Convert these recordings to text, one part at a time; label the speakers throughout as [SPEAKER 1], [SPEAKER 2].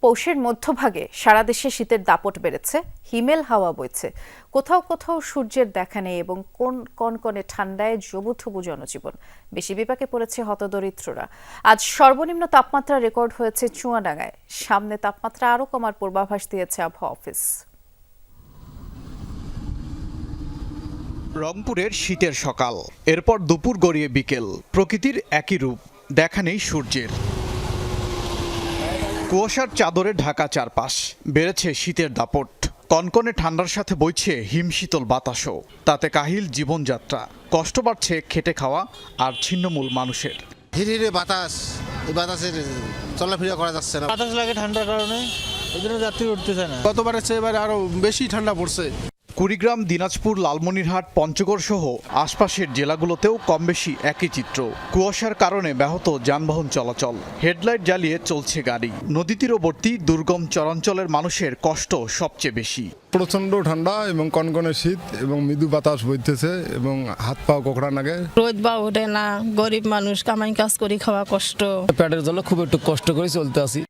[SPEAKER 1] পৌষের মধ্যভাগে সারা দেশে শীতের দাপট বেড়েছে, হিমেল হাওয়া বইছে। কোথাও কোথাও সূর্যের দেখা নেই এবং কোন কনকনে ঠান্ডায় জবুথবু জনজীবন। বেশি বিপাকে পড়েছে হতদরিদ্ররা। আজ সর্বনিম্ন তাপমাত্রা রেকর্ড হয়েছে চুয়াডাঙ্গায়। সামনে তাপমাত্রা আরও কমার পূর্বাভাস দিয়েছে আবহাওয়া অফিস।
[SPEAKER 2] রংপুরের শীতের সকাল। এরপর দুপুর গড়িয়ে বিকেল। প্রকৃতির একই রূপ। দেখা নেই সূর্যের। কুয়াশার চাদরে ঢাকা চারপাশ। বেড়েছে শীতের দাপট। কনকনে ঠান্ডার সাথে বইছে হিমশীতল বাতাসও। তাতে কাহিল জীবনযাত্রা। কষ্ট বাড়ছে খেটে খাওয়া আর ছিন্নমূল মানুষের।
[SPEAKER 3] ধীরে ধীরে বাতাস। এই বাতাসের চলাফেরা করা যাচ্ছে না।
[SPEAKER 4] বাতাস লাগে ঠান্ডার কারণে। এই জন্য যাত্রী উঠতে চায় না।
[SPEAKER 5] গতবারের চেয়ে এবার আরও বেশি ঠান্ডা পড়ছে।
[SPEAKER 2] কুড়িগ্রাম দিনাজপুর লালমনিরহাট পঞ্চগড় সহ আশপাশের জেলাগুলোতেও কম বেশি একই চিত্র। কুয়াশার কারণে ব্যাহত যানবাহন চলাচল। হেডলাইট জ্বালিয়ে চলছে গাড়ি। নদী তীরবর্তী দুর্গম চরাঞ্চলের মানুষের কষ্ট সবচেয়ে বেশি।
[SPEAKER 5] প্রচণ্ড ঠান্ডা এবং কনকনে শীত এবং মৃদু বাতাস বইতেছে এবং হাত পা কোকড়া লাগে
[SPEAKER 6] রোদ বা ওঠে না গরিব মানুষ কামাই কাজ করি খাওয়া কষ্ট।
[SPEAKER 7] পেটের জন্য খুব একটু কষ্ট করে চলতে আছি।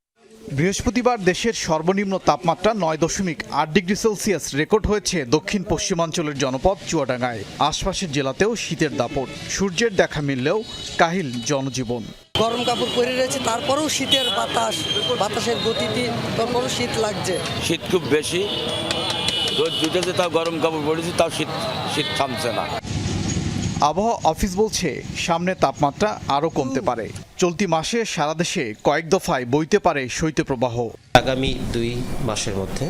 [SPEAKER 2] বৃহস্পতিবার দেশের সর্বনিম্ন তাপমাত্রা নয় দশমিক আট ডিগ্রি সেলসিয়াস রেকর্ড হয়েছে দক্ষিণ পশ্চিমাঞ্চলের জনপদ চুয়াডাঙ্গায়। আশপাশের জেলাতেও শীতের দাপট। সূর্যের দেখা মিললেও কাহিল জনজীবন।
[SPEAKER 8] গরম কাপড় পরে রয়েছে তারপরেও শীতের বাতাস বাতাসের গতিতে তারপরেও শীত লাগছে।
[SPEAKER 9] শীত খুব বেশি। রোদ জুটেছে তাও গরম কাপড় পরেছি তাও শীত শীত থামছে না।
[SPEAKER 2] আবহাওয়া অফিস বলছে সামনে তাপমাত্রা আরও কমতে পারে। চলতি মাসে সারা দেশে কয়েক দফায় বইতে পারে শৈত্যপ্রবাহ।
[SPEAKER 10] আগামী দুই মাসের মধ্যে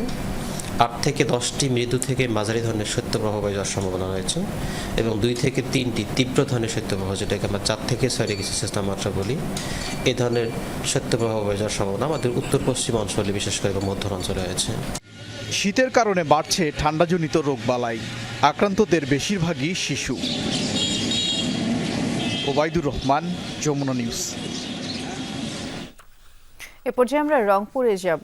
[SPEAKER 10] আট থেকে দশটি মৃদু থেকে মাঝারি ধরনের শৈত্যপ্রবাহ বয়ে যাওয়ার সম্ভাবনা রয়েছে এবং দুই থেকে তিনটি তীব্র ধরনের শৈত্যপ্রবাহ যেটাকে আমরা চার থেকে ছয় ডিগ্রি সেলসিয়াস তাপমাত্রা বলি এ ধরনের শৈত্যপ্রবাহ বয়ে যাওয়ার সম্ভাবনা আমাদের উত্তর পশ্চিম অঞ্চলে বিশেষ করে এবং মধ্য অঞ্চলে রয়েছে।
[SPEAKER 2] শীতের কারণে বাড়ছে ঠান্ডাজনিত রোগবালাই। আক্রান্তদের বেশিরভাগই শিশু। ওবায়দুর রহমান, যমুনা নিউজ।
[SPEAKER 1] এ পর্যায়ে আমরা রংপুরে যাব।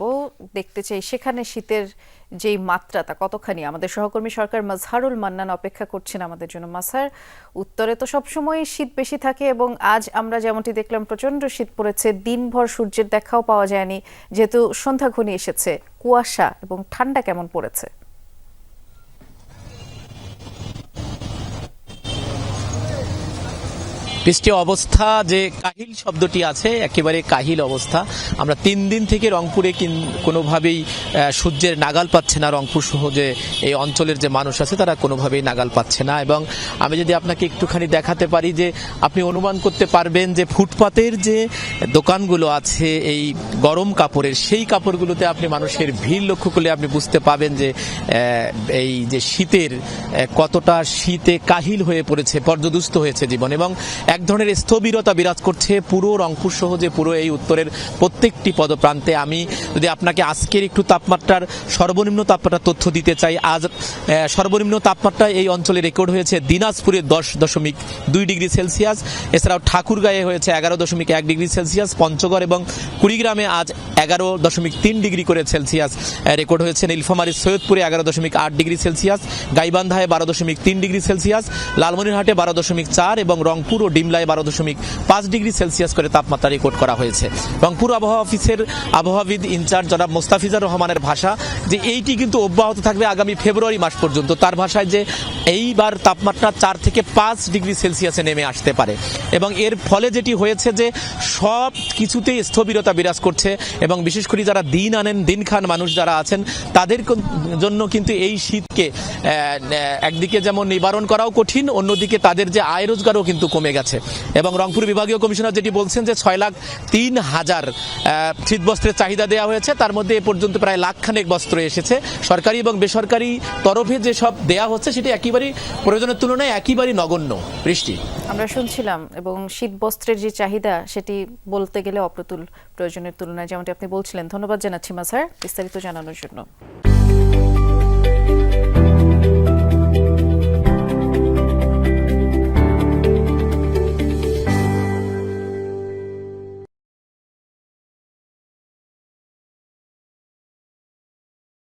[SPEAKER 1] দেখতে চাই সেখানে শীতের যেই মাত্রা তা কতখানি? আমাদের সহকর্মী সরকার মাজহারুল মান্নান অপেক্ষা করছেন আমাদের জন্য। মাসার উত্তরে তো সবসময় শীত বেশি থাকে এবং আজ আমরা যেমনটি দেখলাম প্রচণ্ড শীত পড়েছে। দিনভর সূর্যের দেখাও পাওয়া যায়নি। যেহেতু সন্ধ্যা ঘনিয়ে এসেছে, কুয়াশা এবং ঠান্ডা কেমন পড়েছে?
[SPEAKER 7] বৃষ্টি অবস্থা যে কাহিল শব্দটি আছে, একেবারে কাহিল অবস্থা। আমরা তিন দিন থেকে রংপুরে কিন- কোনোভাবেই সূর্যের নাগাল পাচ্ছে না রংপুর সহ যে এই অঞ্চলের যে মানুষ আছে, তারা কোনোভাবেই নাগাল পাচ্ছে না। এবং আমি যদি আপনাকে একটুখানি দেখাতে পারি যে, আপনি অনুমান করতে পারবেন যে ফুটপাতের যে দোকানগুলো আছে, এই গরম কাপড়ের, সেই কাপড়গুলোতে আপনি মানুষের ভিড় লক্ষ্য করলে আপনি বুঝতে পাবেন যে এই যে শীতের কতটা শীতে কাহিল হয়ে পড়েছে, পর্যদুস্ত হয়েছে জীবন। এবং এক ধরনের স্থবিরতা বিরাজ করছে পুরো রংপুর সহ যে পুরো এই উত্তরের প্রত্যেকটি পদপ্রান্তে। আমি যদি আপনাকে আজকের একটু তাপমাত্রার সর্বনিম্ন তাপমাত্রার তথ্য দিতে চাই, আজ সর্বনিম্ন তাপমাত্রা এই অঞ্চলে রেকর্ড হয়েছে দিনাজপুরে দশ দশমিক দুই ডিগ্রি সেলসিয়াস, এছাড়াও ঠাকুরগাঁয়ে হয়েছে এগারো দশমিক এক ডিগ্রি সেলসিয়াস, পঞ্চগড় এবং কুড়িগ্রামে আজ এগারো দশমিক তিন ডিগ্রি করে সেলসিয়াস রেকর্ড হয়েছে। নীলফামারীর সৈয়দপুরে এগারো দশমিক আট ডিগ্রি সেলসিয়াস, গাইবান্ধায় বারো দশমিক তিন ডিগ্রি সেলসিয়াস, লালমনিরহাটে বারো দশমিক চার এবং রংপুর ও ডিমলায় বারো দশমিক পাঁচ ডিগ্রি সেলসিয়াস করে তাপমাত্রা রেকর্ড করা হয়েছে। রংপুর আবহাওয়া অফিসের আবহাওয়াবিদ ইনচার্জ জনাব মোস্তাফিজার রহমানের ভাষা যে এইটি কিন্তু অব্যাহত থাকবে আগামী ফেব্রুয়ারি মাস পর্যন্ত। তার ভাষায় যে এইবার তাপমাত্রা চার থেকে পাঁচ ডিগ্রি সেলসিয়াসে নেমে আসতে পারে। এবং এর ফলে যেটি হয়েছে যে সব কিছুতেই স্থবিরতা বিরাজ করছে এবং বিশেষ করে যারা দিন আনেন, দিন খান মানুষ যারা আছেন, তাদের জন্য কিন্তু এই শীতকে একদিকে যেমন নিবারণ করাও কঠিন, অন্যদিকে তাদের যে আয় রোজগারও কিন্তু কমে গেছে। এবং রংপুর বিভাগীয় কমিশনার যেটি বলছেন যে ছয় লাখ তিন হাজার শীতবস্ত্রের চাহিদা দেওয়া হয়েছে, তার মধ্যে এ পর্যন্ত প্রায় লাখ খানেক বস্ত্র এসেছে। সরকারি এবং বেসরকারি তরফে যে সব দেয়া হচ্ছে, সেটি একেবারেই প্রয়োজনের তুলনায় একেবারেই নগণ্য। বৃষ্টি।
[SPEAKER 1] আমরা শুনছিলাম, এবং শীত বস্ত্রের যে চাহিদা, সেটি বলতে গেলে অপ্রতুল প্রয়োজনের তুলনায়, যেমনটি আপনি বলছিলেন। ধন্যবাদ জানাচ্ছি মা স্যার বিস্তারিত জানানোর জন্য।